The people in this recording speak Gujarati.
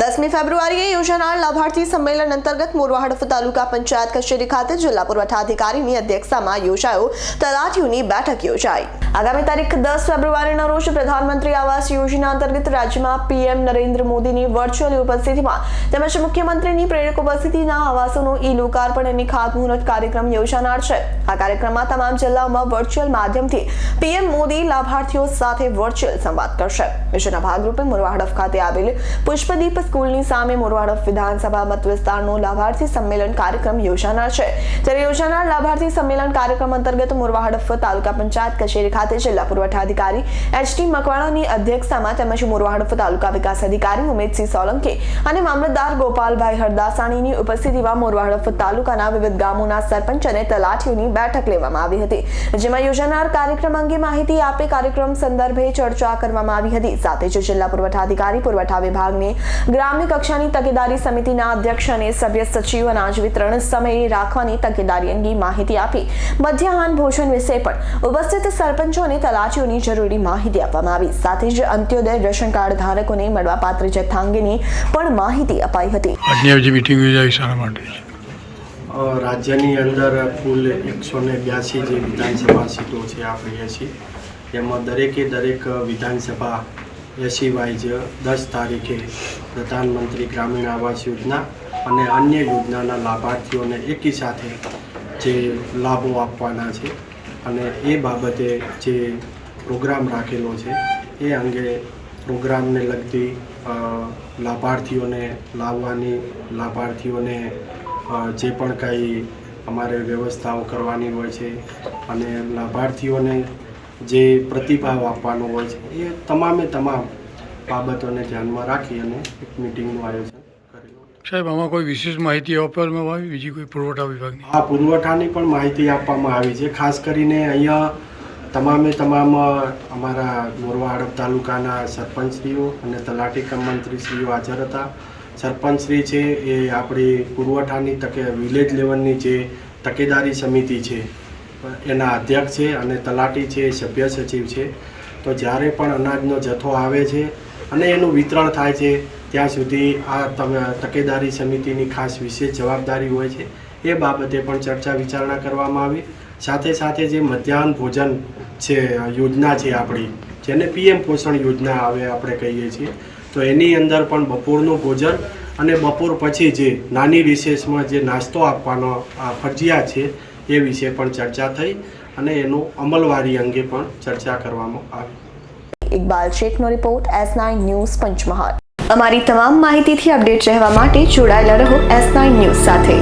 દસમી ફેબ્રુઆરીએ યોજાનાર લાભાર્થી સંમેલન અંતર્ગત મોરવા હડફ તાલુકા પંચાયત કચેરી ખાતે જિલ્લા પુરવઠા અધિકારીની અધ્યક્ષતામાં યોજાયો. તલાટીઓની બેઠક યોજાઈ. આગામી તારીખ દસ ફેબ્રુઆરીના રોજ પ્રધાનમંત્રી આવાસ યોજના અંતર્ગત રાજ્યમાં પીએમ નરેન્દ્ર મોદીની વર્ચ્યુઅલ ઉપસ્થિતિમાં તેમજ મુખ્યમંત્રીની પ્રેરક ઉપસ્થિતિના આવાસોનું ઈ લોકાર્પણ અને ખાતમુહૂર્ત કાર્યક્રમ યોજાનાર છે. આ કાર્યક્રમમાં તમામ જિલ્લાઓમાં વર્ચ્યુઅલ માધ્યમથી પીએમ મોદી લાભાર્થીઓ સાથે વર્ચ્યુઅલ સંવાદ કરશે. જેના ભાગરૂપે મોરવા હડફ ખાતે આવેલ પુષ્પદીપ સ્કૂલની સામે મોરવા વિધાનસભા મત વિસ્તારનો લાભાર્થી સંમેલન કાર્યક્રમ યોજાનાર છે. ત્યારે યોજાનાર લાભાર્થી સંમેલન કાર્યક્રમ અંતર્ગત મોરવા તાલુકા પંચાયત કચેરી ખાતે જિલ્લા પુરવઠા અધિકારી એચ ટી મકવાણાની અધ્યક્ષતામાં તેમજ મોરવા તાલુકા વિકાસ અધિકારી ઉમેદસિંહ સોલંકી અને મામલતદાર ગોપાલભાઈ હરદાસાણીની ઉપસ્થિતિમાં મોરવા તાલુકાના વિવિધ ગામોના સરપંચ અને તલાટીઓની બેઠક લેવામાં આવી હતી. જેમાં યોજાનાર કાર્યક્રમ અંગે માહિતી આપી કાર્યક્રમ સંદર્ભે ચર્ચા કરવામાં આવી હતી. સાથે જ જિલ્લા પુરવઠા અધિકારી પુરવઠા વિભાગની ગ્રામ્ય કક્ષાની તકેદારી સમિતિના અધ્યક્ષ અને સભ્ય સચિવ અનાજ વિતરણ સમયે રાખવાની તકેદારી અંગે માહિતી આપી. મધ્યાહન ભોજન વિશે પણ ઉપસ્થિત સરપંચો અને તલાટીઓની જરૂરી માહિતી આપવામાં આવી. સાથે જ અંત્યોદય રેશન કાર્ડ ધારકોને મળવાપાત્ર જથ્થા અંગેની પણ માહિતી અપાઈ હતી. આજની મિટિંગ યોજાઈ શાના માટે? રાજ્યની અંદર કુલ એકસો ને બ્યાસી જે વિધાનસભા સીટો છે આપણી એસી તેમાં દરેકે દરેક વિધાનસભા એસી જ દસ તારીખે પ્રધાનમંત્રી ગ્રામીણ આવાસ યોજના અને અન્ય યોજનાના લાભાર્થીઓને એકી સાથે જે લાભો આપવાના છે અને એ બાબતે જે પ્રોગ્રામ રાખેલો છે, એ અંગે પ્રોગ્રામને લગતી લાભાર્થીઓને લાવવાની, લાભાર્થીઓને જે પણ કાંઈ અમારે વ્યવસ્થાઓ કરવાની હોય છે અને લાભાર્થીઓને જે પ્રતિભાવ આપવાનો હોય છે એ તમામે તમામ બાબતોને ધ્યાનમાં રાખી અને એક મિટિંગનું આયોજન કરેલું સાહેબ આમાં કોઈ વિશેષ માહિતી આપવામાં આવી? બીજી કોઈ પુરવઠા વિભાગની? આ પુરવઠાની પણ માહિતી આપવામાં આવી છે. ખાસ કરીને અહીંયા તમામે તમામ અમારા મોરવા હડપ તાલુકાના સરપંચશ્રીઓ અને તલાટી કમ મંત્રીશ્રીઓ હાજર હતા. સરપંચશ્રી છે એ આપણી પુરવઠાની તકે વિલેજ લેવલની જે તકેદારી સમિતિ છે એના અધ્યક્ષ છે અને તલાટી છે, સભ્ય સચિવ છે. તો જ્યારે પણ અનાજનો જથ્થો આવે છે અને એનું વિતરણ થાય છે, ત્યાં સુધી આ તકેદારી સમિતિની ખાસ વિશેષ જવાબદારી હોય છે. એ બાબતે પણ ચર્ચા વિચારણા કરવામાં આવી. સાથે સાથે જે મધ્યાહન ભોજન છે, યોજના છે આપણી, જેને પીએમ પોષણ યોજના આવે આપણે કહીએ છીએ. તો એની અંદર પણ બપોરનું ભોજન અને બપોર પછી જે નાની રિસેસમાં જે નાસ્તો આપવાનો ફરજિયાત છે, એ વિશે પણ ચર્ચા થઈ અને એનું અમલવારી અંગે પણ ચર્ચા કરવામાં આવી. Iqbal શેખનો report S nine news Panchmahal. અમારી તમામ માહિતીથી અપડેટ રહેવા માટે જોડાયેલા રહો એસ નાઇન ન્યૂઝ સાથે.